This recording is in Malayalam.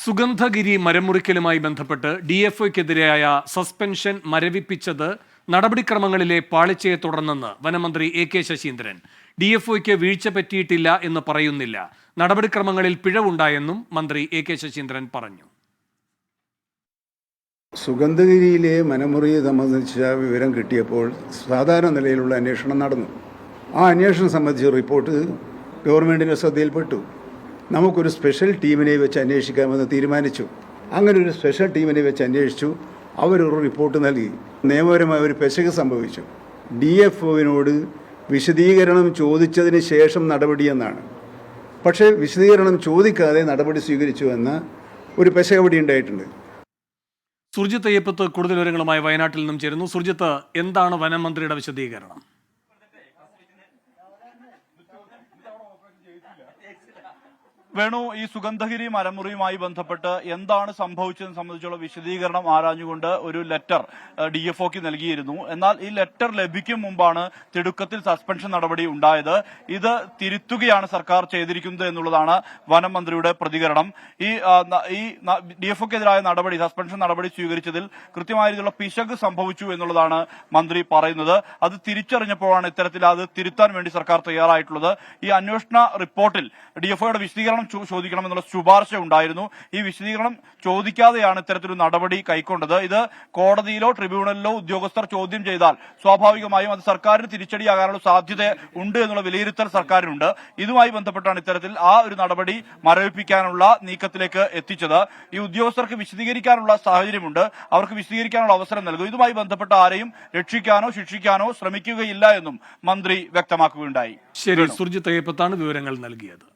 സുഗന്ധഗിരി മരമുറിക്കലുമായി ബന്ധപ്പെട്ട് ഡി എഫ് ഒക്കെതിരായ സസ്പെൻഷൻ മരവിപ്പിച്ചത് നടപടിക്രമങ്ങളിലെ പാളിച്ചയെ തുടർന്നെന്ന് വനമന്ത്രി A K Saseendran. D F ഒക്ക് വീഴ്ച പറ്റിയിട്ടില്ല എന്ന് പറയുന്നില്ല. നടപടിക്രമങ്ങളിൽ പിഴവുണ്ടായെന്നും മന്ത്രി എ കെ ശശീന്ദ്രൻ പറഞ്ഞു. സുഗന്ധഗിരിയിലെ മനമുറിയെ സംബന്ധിച്ച വിവരം കിട്ടിയപ്പോൾ സാധാരണ നിലയിലുള്ള അന്വേഷണം നടന്നു. ആ അന്വേഷണം സംബന്ധിച്ച റിപ്പോർട്ട് ഗവൺമെന്റിന്റെ ശ്രദ്ധയിൽപ്പെട്ടു. നമുക്കൊരു സ്പെഷ്യൽ ടീമിനെ വെച്ച് അന്വേഷിക്കാമെന്ന് തീരുമാനിച്ചു. അങ്ങനെ ഒരു സ്പെഷ്യൽ ടീമിനെ വെച്ച് അന്വേഷിച്ചു. അവരൊരു റിപ്പോർട്ട് നൽകി. നിയമപരമായ ഒരു പെശക് സംഭവിച്ചു. ഡി എഫ് ഒവിനോട് വിശദീകരണം ചോദിച്ചതിന് ശേഷം നടപടിയെന്നാണ് പക്ഷേ വിശദീകരണം ചോദിക്കാതെ നടപടി സ്വീകരിച്ചു എന്ന ഒരു പെശകപടി ഉണ്ടായിട്ടുണ്ട്. സുർജിത്ത് അയ്യപ്പത്ത് കൂടുതൽ വിവരങ്ങളുമായി വയനാട്ടിൽ നിന്നും ചേരുന്നു. സുർജിത്ത് എന്താണ് വനം മന്ത്രിയുടെ വിശദീകരണം? വേണു ഈ സുഗന്ധഗിരി മരമുറിയുമായി ബന്ധപ്പെട്ട് എന്താണ് സംഭവിച്ചതെന്ന് സംബന്ധിച്ചുള്ള വിശദീകരണം ആരാഞ്ഞുകൊണ്ട് ഒരു ലെറ്റർ ഡി എഫ് ഒക്ക് നൽകിയിരുന്നു. എന്നാൽ ഈ ലെറ്റർ ലഭിക്കും മുമ്പാണ് തിടുക്കത്തിൽ സസ്പെൻഷൻ നടപടി ഉണ്ടായത്. ഇത് തിരുത്തുകയാണ് സർക്കാർ ചെയ്തിരിക്കുന്നത് എന്നുള്ളതാണ് വനം മന്ത്രിയുടെ പ്രതികരണം. ഈ ഈ ഡി എഫ് ഒക്കെതിരായ നടപടി സസ്പെൻഷൻ നടപടി സ്വീകരിച്ചതിൽ കൃത്യമായ രീതിയിലുള്ള പിശക് സംഭവിച്ചു എന്നുള്ളതാണ് മന്ത്രി പറയുന്നത്. അത് തിരിച്ചറിഞ്ഞപ്പോഴാണ് ഇത്തരത്തിൽ അത് തിരുത്താൻ വേണ്ടി സർക്കാർ തയ്യാറായിട്ടുള്ളത്. ഈ അന്വേഷണ റിപ്പോർട്ടിൽ ഡി എഫ് ഒയുടെ വിശദീകരണം ചോദിക്കണം ചോദിക്കണമെന്നുള്ള ശുപാർശ ഉണ്ടായിരുന്നു. ഈ വിശദീകരണം ചോദിക്കാതെയാണ് ഇത്തരത്തിലൊരു നടപടി കൈക്കൊണ്ടത്. ഇത് കോടതിയിലോ ട്രിബ്യൂണലിലോ ഉദ്യോഗസ്ഥർ ചോദ്യം ചെയ്താൽ സ്വാഭാവികമായും അത് സർക്കാരിന് തിരിച്ചടിയാകാനുള്ള സാധ്യത ഉണ്ട് എന്നുള്ള വിലയിരുത്തൽ സർക്കാരിനുണ്ട്. ഇതുമായി ബന്ധപ്പെട്ടാണ് ഇത്തരത്തിൽ ആ ഒരു നടപടി മരവിപ്പിക്കാനുള്ള നീക്കത്തിലേക്ക് എത്തിച്ചത്. ഈ ഉദ്യോഗസ്ഥർക്ക് വിശദീകരിക്കാനുള്ള സാഹചര്യമുണ്ട്. അവർക്ക് വിശദീകരിക്കാനുള്ള അവസരം നൽകും. ഇതുമായി ബന്ധപ്പെട്ട ആരെയും രക്ഷിക്കാനോ ശിക്ഷിക്കാനോ ശ്രമിക്കുകയില്ല എന്നും മന്ത്രി വ്യക്തമാക്കുകയുണ്ടായി. ശരി സുർജിത്ത് അയ്യപ്പത്താണ് വിവരങ്ങൾ നൽകിയത്.